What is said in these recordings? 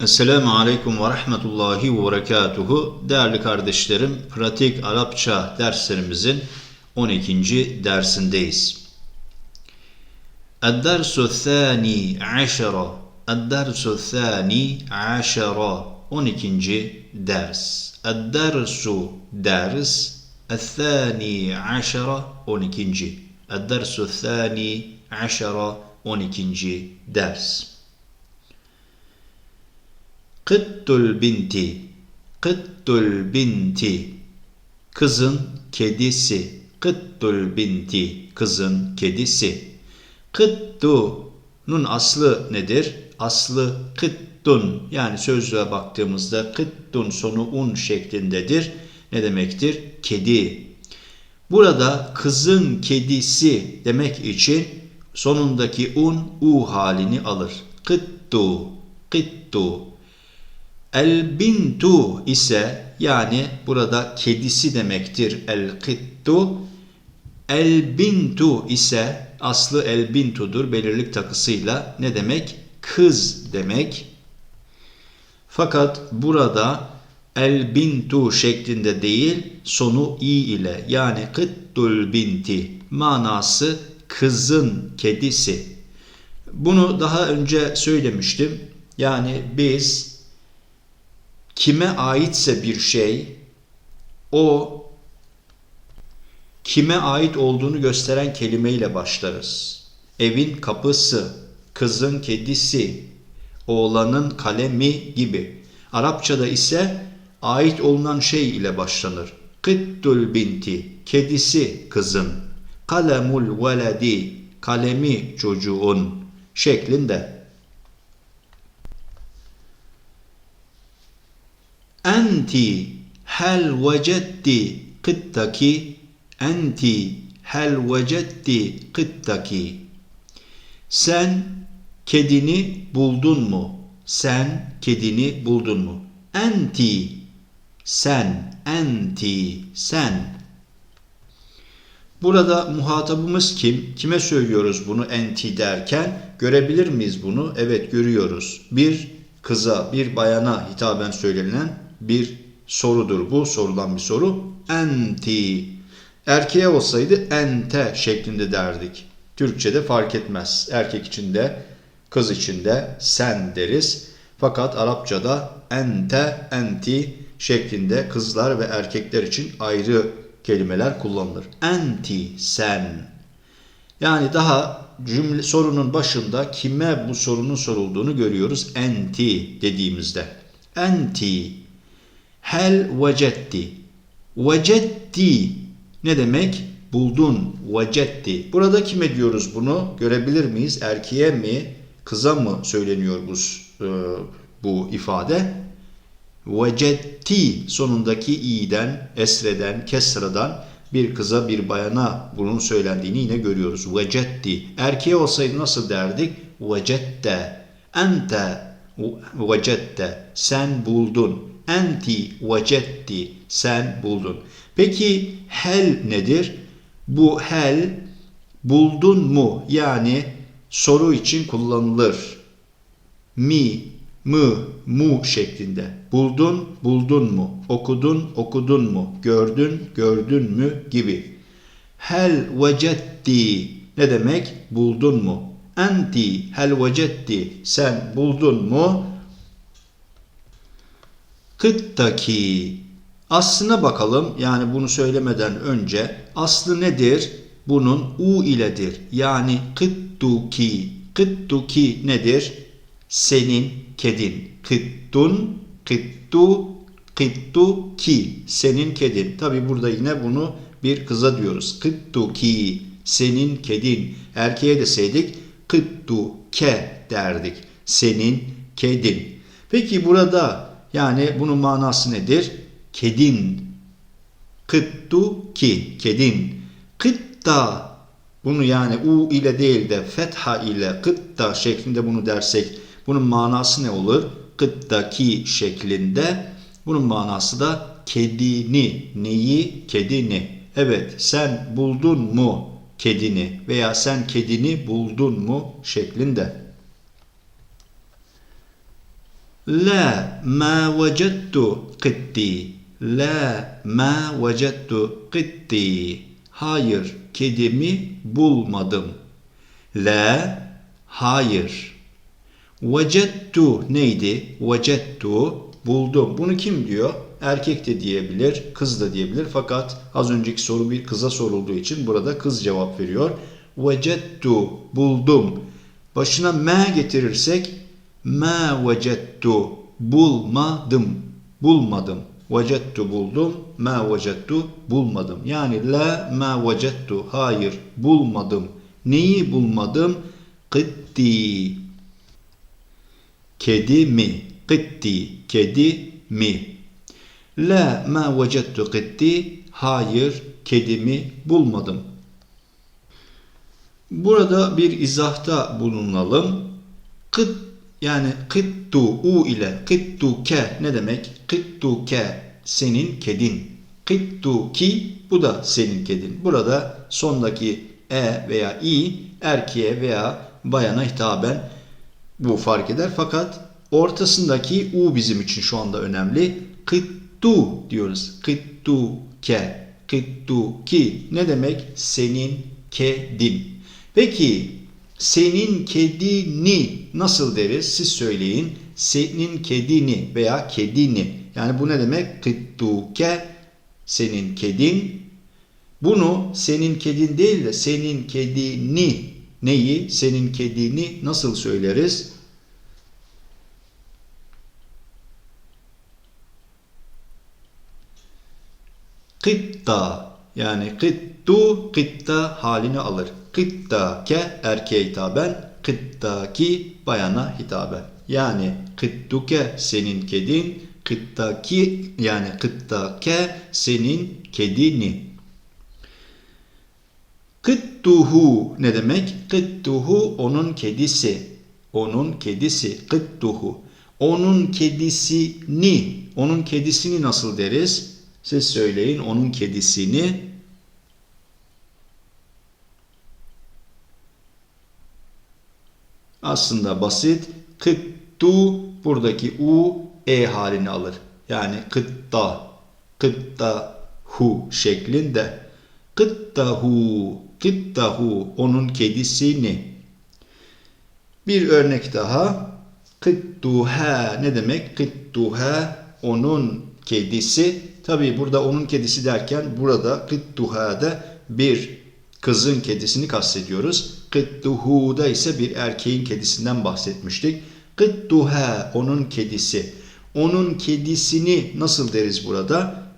Esselamu Aleyküm ve Rahmetullahi ve Berekatuhu. Değerli kardeşlerim, pratik Arapça derslerimizin 12. dersindeyiz. Ed-dersu thani aşara. Ed-dersu thani aşara. 12. ders. Ed-dersu ders. El-thani aşara. 12. Ed-dersu thani aşara. 12. ders. Kıttul binti. Kıttul binti. Kızın kedisi. Kıttul binti. Kızın kedisi. Kıttu'nun aslı nedir? Aslı kıttun. Yani sözlüğe baktığımızda kıttun sonu un şeklindedir. Ne demektir? Kedi. Burada kızın kedisi demek için sonundaki un u halini alır. Kıttu, kıttu. El bintu ise yani burada kedisi demektir. El kittu. El bintu ise aslı el bintudur belirlik takısıyla ne demek? Kız demek. Fakat burada el bintu şeklinde değil sonu i ile yani kıttul binti manası kızın kedisi. Bunu daha önce söylemiştim. Yani biz kime aitse bir şey o kime ait olduğunu gösteren kelimeyle başlarız. Evin kapısı, kızın kedisi, oğlanın kalemi gibi. Arapçada ise ait olunan şey ile başlanır. Kıttul binti, kedisi kızın. Kalemul veledi, kalemi çocuğun şeklinde. Enti hel vecetti kıttaki enti hel vecetti kıttaki sen kedini buldun mu? Sen kedini buldun mu? Enti sen enti sen Burada muhatabımız kim? Kime söylüyoruz bunu enti derken? Görebilir miyiz bunu? Evet görüyoruz. Bir kıza, bir bayana hitaben söylenen bir sorudur bu. Sorulan bir soru. Enti. Erkeğe olsaydı ente şeklinde derdik. Türkçe'de fark etmez. Erkek için de kız için de sen deriz. Fakat Arapçada ente, enti şeklinde kızlar ve erkekler için ayrı kelimeler kullanılır. Enti, sen. Yani daha cümle sorunun başında kime bu sorunun sorulduğunu görüyoruz. Enti dediğimizde. Enti hel vecetti. Vecetti ne demek? Buldun. Vecetti. Burada kime diyoruz bunu? Görebilir miyiz? Erkeğe mi, kıza mı söyleniyor bu, e, bu ifade? Vecetti sonundaki i'den, esreden, kesradan bir kıza bir bayana bunun söylendiğini yine görüyoruz. Vecetti. Erkeğe olsaydı nasıl derdik? Vecette. Ente vecette. Sen buldun. Enti vecetti. Sen buldun. Peki hel nedir? Bu hel buldun mu? Yani soru için kullanılır. Mi, mı, mu şeklinde. Buldun, buldun mu? Okudun, okudun mu? Gördün, gördün mü? gibi. Hel vecetti ne demek? Buldun mu? Enti hel vecetti sen buldun mu? Kıttaki aslına bakalım yani bunu söylemeden önce aslı nedir? Bunun u iledir. Yani kıttuki. Kıttuki nedir? Senin kedin. Kıttun, kıttu, kıttu ki. Senin kedin. Tabi burada yine bunu bir kıza diyoruz. Kıttu ki. Senin kedin. Erkeğe deseydik kıttu ke derdik. Senin kedin. Peki burada yani bunun manası nedir? Kedin. Kıttu ki. Kedin. Kıtta. Bunu yani u ile değil de fetha ile kıtta şeklinde bunu dersek bunun manası ne olur? Kıttaki şeklinde. Bunun manası da kedini. Neyi? Kedini. Evet sen buldun mu kedini veya sen kedini buldun mu şeklinde. La ma vecettu kıtti. La ma vecettu kıtti. Hayır, kedimi bulmadım. La, hayır. Vecettu neydi? Vecettu, buldum. Bunu kim diyor? Erkek de diyebilir, kız da diyebilir. Fakat az önceki soru bir kıza sorulduğu için burada kız cevap veriyor. Vecettu, buldum. Başına me getirirsek ma vecettu, bulmadım, bulmadım. Vecettu buldum, ma vecettu bulmadım. Yani la ma vecettu, hayır bulmadım. Neyi bulmadım? Kıtti. Kedi mi? Kıtti. Kedi mi? La ma vecettu kıtti. Hayır kedimi bulmadım. Burada bir izahta bulunalım. Kıt yani kıttu u ile kıttu ke ne demek? Kıttu ke senin kedin. Kıttu ki bu da senin kedin. Burada sondaki e veya i erkeğe veya bayana hitaben bu fark eder. Fakat ortasındaki u bizim için şu anda önemli. Kıttu diyoruz. Kıttu ke. Kıttu ki ne demek? Senin kedin. Peki senin kedini nasıl deriz? Siz söyleyin. Senin kedini veya kedini. Yani bu ne demek? Kıttuke senin kedin. Bunu senin kedin değil de senin kedini neyi? Senin kedini nasıl söyleriz? Kıtta yani kıttu kıtta halini alır. Kıtta ke erkeğe hitaben, kıtta ki bayana hitaben. Yani kıttuke senin kedin, kıtta ki yani kıtta ke senin kedini. Kıttuhu ne demek? Kıttuhu onun kedisi. Onun kedisi. Kıttuhu. Onun kedisini. Onun kedisini nasıl deriz? Siz söyleyin onun kedisini. Aslında basit. Kıttu buradaki u e halini alır. Yani kıtta, kıtta hu şeklinde. Kıttahu, kıttahu onun kedisini. Bir örnek daha. Kıttuha ne demek? Kıttuha onun kedisi. Tabi burada onun kedisi derken burada kıttuha'da bir kızın kedisini kastediyoruz. Kıttuhu'da ise bir erkeğin kedisinden bahsetmiştik. Kıttuha onun kedisi. Onun kedisini nasıl deriz burada?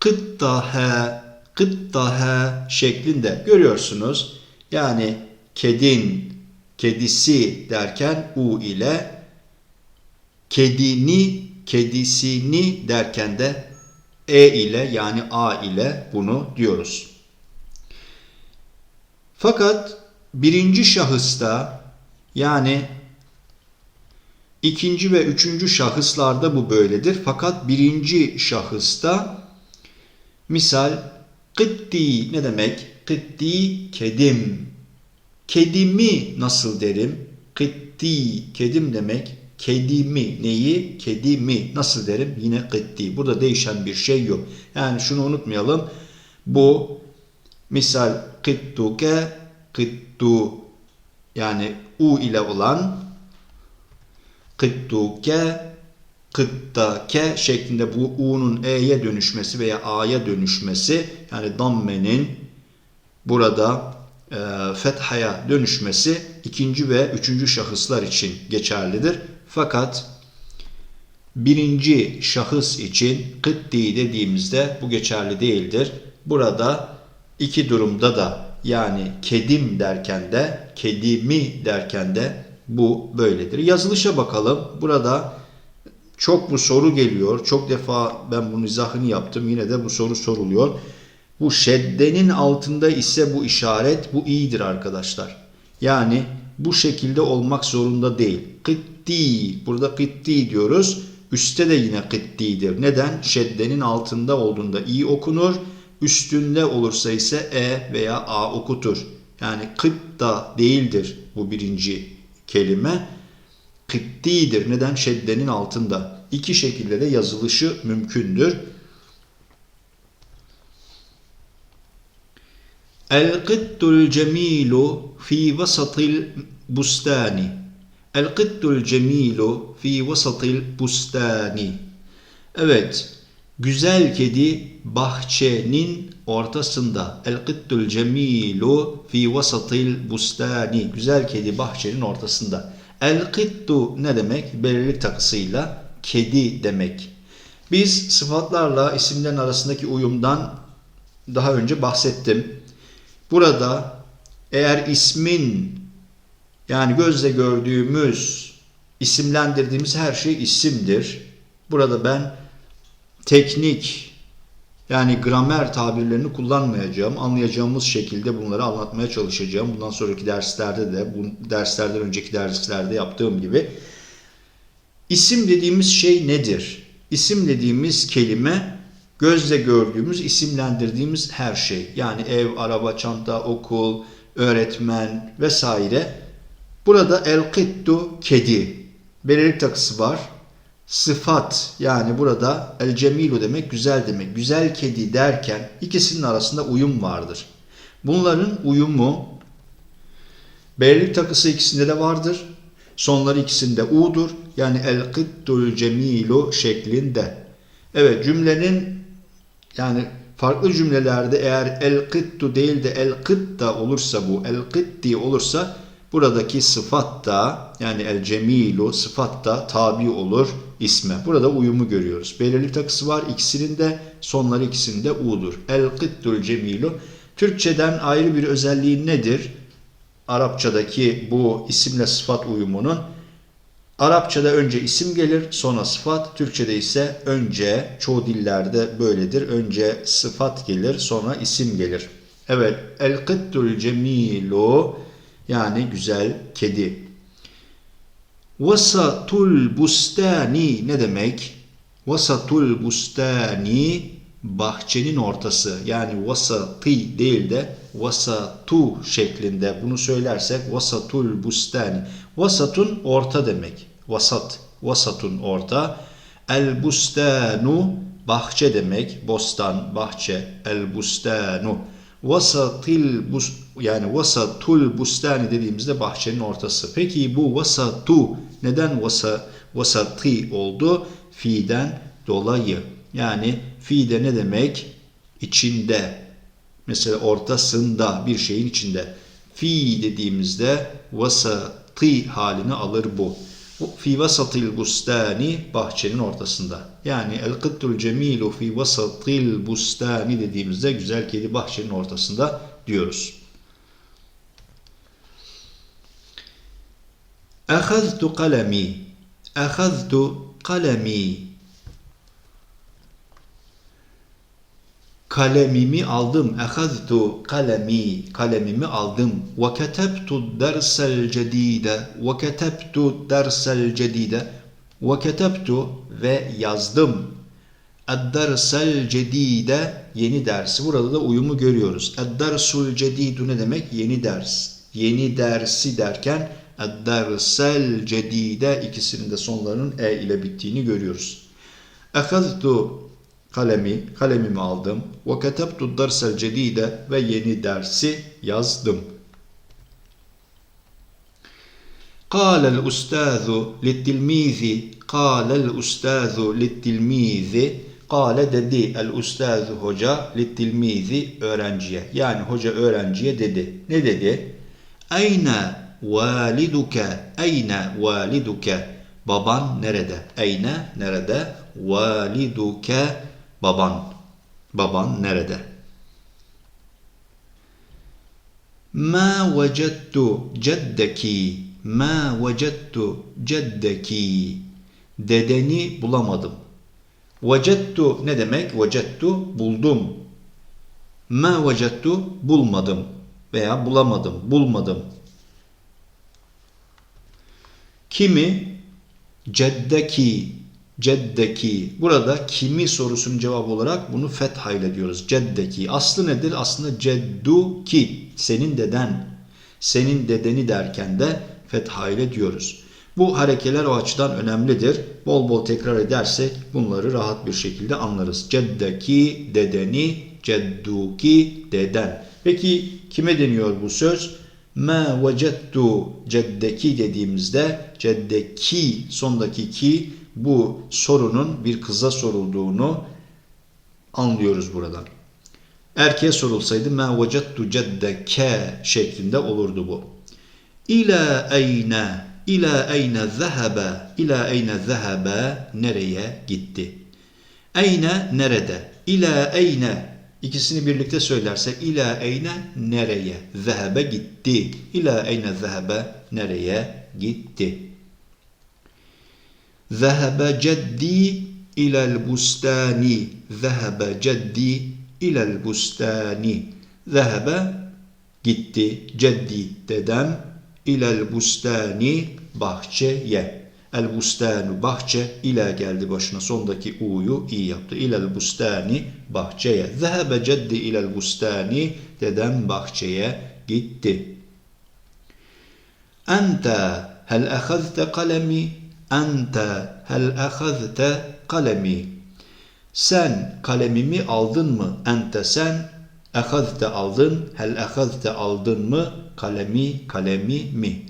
Kıttaha, kıttaha şeklinde görüyorsunuz. Yani kedin, kedisi derken u ile kedini, kedisini derken de e ile yani a ile bunu diyoruz. Fakat birinci şahısta yani ikinci ve üçüncü şahıslarda bu böyledir. Fakat birinci şahısta misal kıtti ne demek? Kıtti kedim. Kedimi nasıl derim? Kıtti kedim demek. Kedimi neyi? Kedimi nasıl derim? Yine kıtti. Burada değişen bir şey yok. Yani şunu unutmayalım. Bu misal kıttuke kıttu yani u ile olan kıttuke kıttake şeklinde bu u'nun e'ye dönüşmesi veya a'ya dönüşmesi yani dammenin burada e, fethaya dönüşmesi ikinci ve üçüncü şahıslar için geçerlidir. Fakat birinci şahıs için kıtti dediğimizde bu geçerli değildir. Burada iki durumda da yani kedim derken de kedimi derken de bu böyledir. Yazılışa bakalım. Burada çok bu soru geliyor. Çok defa ben bunun izahını yaptım. Yine de bu soru soruluyor. Bu şeddenin altında ise bu işaret bu iyidir arkadaşlar. Yani bu şekilde olmak zorunda değil. Kıtti. Burada kıtti diyoruz. Üste de yine kıttidir. Neden? Şeddenin altında olduğunda iyi okunur. Üstünde olursa ise e veya a okutur. Yani kıtta değildir bu birinci kelime. Kıttidir. Neden? Şeddenin altında. İki şekilde de yazılışı mümkündür. El-kıttul cemilu fi vasatil bustani. El-kıttul cemilu fi vasatil bustani. Evet, güzel kedi bahçenin ortasında. El-kıttul cemilu fi vasatil bustani. Güzel kedi bahçenin ortasında. El-kıttu ne demek? Belirlilik takısıyla kedi demek. Biz sıfatlarla isimlerin arasındaki uyumdan daha önce bahsettim. Burada eğer ismin yani gözle gördüğümüz, isimlendirdiğimiz her şey isimdir. Burada ben teknik yani gramer tabirlerini kullanmayacağım. Anlayacağımız şekilde bunları anlatmaya çalışacağım. Bundan sonraki derslerde de, bu derslerden önceki derslerde yaptığım gibi. İsim dediğimiz şey nedir? İsim dediğimiz kelime gözle gördüğümüz, isimlendirdiğimiz her şey. Yani ev, araba, çanta, okul, öğretmen vesaire. Burada el-kittu kedi. Belirlik takısı var. Sıfat yani burada el cemilu demek güzel demek. Güzel kedi derken ikisinin arasında uyum vardır. Bunların uyumu belirlik takısı ikisinde de vardır. Sonları ikisinde u'dur. Yani el kittul cemilu şeklinde. Evet cümlenin yani farklı cümlelerde eğer el kıttu değil de el kıtta olursa bu el kıtti olursa buradaki sıfat da yani el cemilu sıfat da tabi olur isme. Burada uyumu görüyoruz. Belirli takısı var ikisinin de sonları ikisinde u'dur. El kıttul cemilu. Türkçeden ayrı bir özelliği nedir? Arapçadaki bu isimle sıfat uyumunun Arapçada önce isim gelir, sonra sıfat. Türkçede ise önce, çoğu dillerde böyledir. Önce sıfat gelir, sonra isim gelir. Evet, el kıttul cemilu yani güzel kedi. Vasatul bustani ne demek? Vasatul bustani bahçenin ortası. Yani vasati değil de vasatu şeklinde bunu söylersek vasatul bustani. Vasatun orta demek. Vasat. Vasatun orta. El bustanu bahçe demek. Bostan, bahçe. El bustanu. Vasatil bus yani vasatul bustani dediğimizde bahçenin ortası. Peki bu vasatu neden vasa vasati oldu? Fi'den dolayı. Yani fi'de ne demek? İçinde. Mesela ortasında bir şeyin içinde. Fi dediğimizde vasati halini alır bu. Fi vasatil bustani bahçenin ortasında. Yani el kıttul cemilu fi vasatil bustani dediğimizde güzel kedi bahçenin ortasında diyoruz. Ahaztu kalemi. Ahaztu kalemi. Kalemimi aldım. Ehaztu kalemi, kalemimi aldım. Ve ketebtu dersel cedide. Ve ketebtu dersel cedide. Ve ketebtu ve yazdım. Ed-dersel cedide yeni dersi. Burada da uyumu görüyoruz. Ed-dersul cedidu ne demek? Yeni ders. Yeni dersi derken ed-dersel cedide ikisinin de sonlarının e ile bittiğini görüyoruz. Ehaztu kalemi, kalemimi aldım. Ve ketebtu dersel cedide ve yeni dersi yazdım. Kâlel ustazu littilmizi, kâlel ustazu littilmizi, kâle dedi el ustazu hoca littilmizi öğrenciye. Yani hoca öğrenciye dedi. Ne dedi? Eyne validuke, eyne validuke. Baban nerede? Eyne nerede? Validuke baban. Baban nerede? Ma vecettu ceddeki. Ma vecettu ceddeki. Dedeni bulamadım. Vecettu ne demek? Vecettu buldum. Ma vecettu bulmadım veya bulamadım, bulmadım. Kimi? Ceddeki, ceddeki. Burada kimi sorusunun cevabı olarak bunu fetha ile diyoruz. Ceddeki. Aslı nedir? Aslında ceddu ki. Senin deden. Senin dedeni derken de fetha ile diyoruz. Bu harekeler o açıdan önemlidir. Bol bol tekrar edersek bunları rahat bir şekilde anlarız. Ceddeki, dedeni, cedduki, deden. Peki kime deniyor bu söz? Ma vecettu ceddeki dediğimizde ceddeki sondaki ki bu sorunun bir kıza sorulduğunu anlıyoruz buradan. Erkeğe sorulsaydı ma vecettu ceddeke şeklinde olurdu bu. İla eyne İla eyne zehebe İla eyne zehebe nereye gitti? Eyne nerede? İla eyne İkisini birlikte söylersek ila eyne nereye? Zehebe gitti. İla eyne zehebe nereye gitti? Zehebe ceddi ilel bustani. Zehebe ceddi ilel bustani. Zehebe gitti. Ceddi dedem ilel bustani bahçeye. El bustanu bahçe ile geldi başına sondaki u'yu iyi yaptı. İlel bustani bahçeye. Zehebe ceddi ilel bustani dedem bahçeye gitti. Ente hel ehazte kalemi Ente hel ehazte kalemi Sen kalemimi aldın mı? Ente sen ehazte aldın. Hel ehazte aldın mı? Kalemi kalemi mi?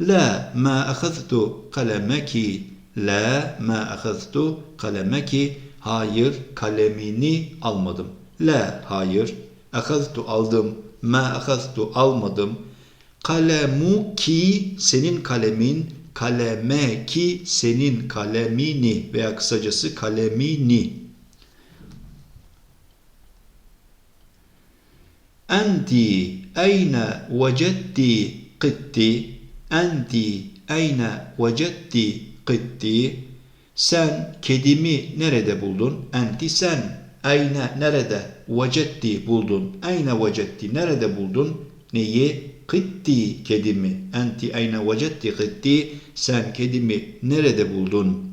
La ma ahaztu kalemeki. La ma ahaztu kalemeki. Hayır kalemini almadım. La hayır. Ahaztu aldım. Ma ahaztu almadım. Kalemu ki senin kalemin. Kaleme ki senin kalemini veya kısacası kalemini. Enti eyne vecetti kıtti Enti eyne vecetti kıtti Sen kedimi nerede buldun? Enti sen eyne nerede vecetti buldun? Eyne vecetti nerede buldun? Neyi? Kıtti kedimi. Enti eyne vecetti kıtti Sen kedimi nerede buldun?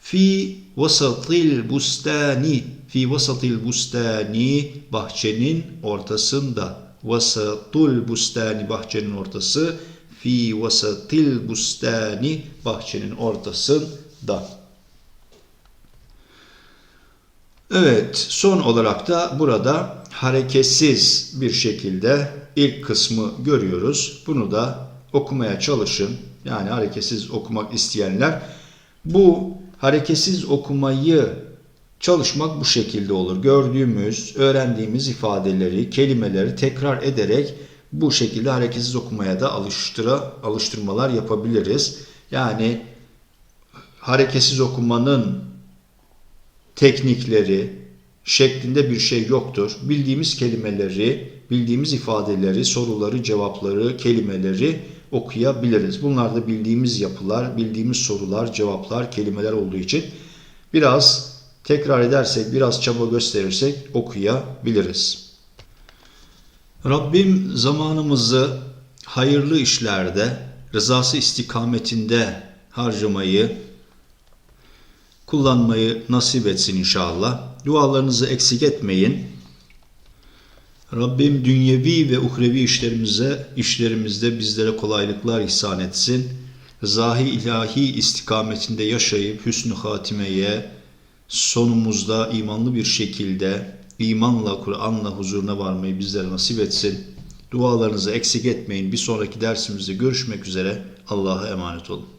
Fi vasatil bustani Fi vasatil bustani bahçenin ortasında. Vasatul bustani bahçenin ortası fi vasatil bustani bahçenin ortasında. Evet, son olarak da burada hareketsiz bir şekilde ilk kısmı görüyoruz. Bunu da okumaya çalışın. Yani hareketsiz okumak isteyenler bu hareketsiz okumayı çalışmak bu şekilde olur. Gördüğümüz, öğrendiğimiz ifadeleri, kelimeleri tekrar ederek bu şekilde hareketsiz okumaya da alıştıra, alıştırmalar yapabiliriz. Yani hareketsiz okumanın teknikleri şeklinde bir şey yoktur. Bildiğimiz kelimeleri, bildiğimiz ifadeleri, soruları, cevapları, kelimeleri okuyabiliriz. Bunlar da bildiğimiz yapılar, bildiğimiz sorular, cevaplar, kelimeler olduğu için biraz tekrar edersek, biraz çaba gösterirsek okuyabiliriz. Rabbim zamanımızı hayırlı işlerde, rızası istikametinde harcamayı, kullanmayı nasip etsin inşallah. Dualarınızı eksik etmeyin. Rabbim dünyevi ve uhrevi işlerimize, işlerimizde bizlere kolaylıklar ihsan etsin. Zahi ilahi istikametinde yaşayıp hüsnü hatimeye, sonumuzda imanlı bir şekilde imanla, Kur'an'la huzuruna varmayı bizlere nasip etsin. Dualarınızı eksik etmeyin. Bir sonraki dersimizde görüşmek üzere. Allah'a emanet olun.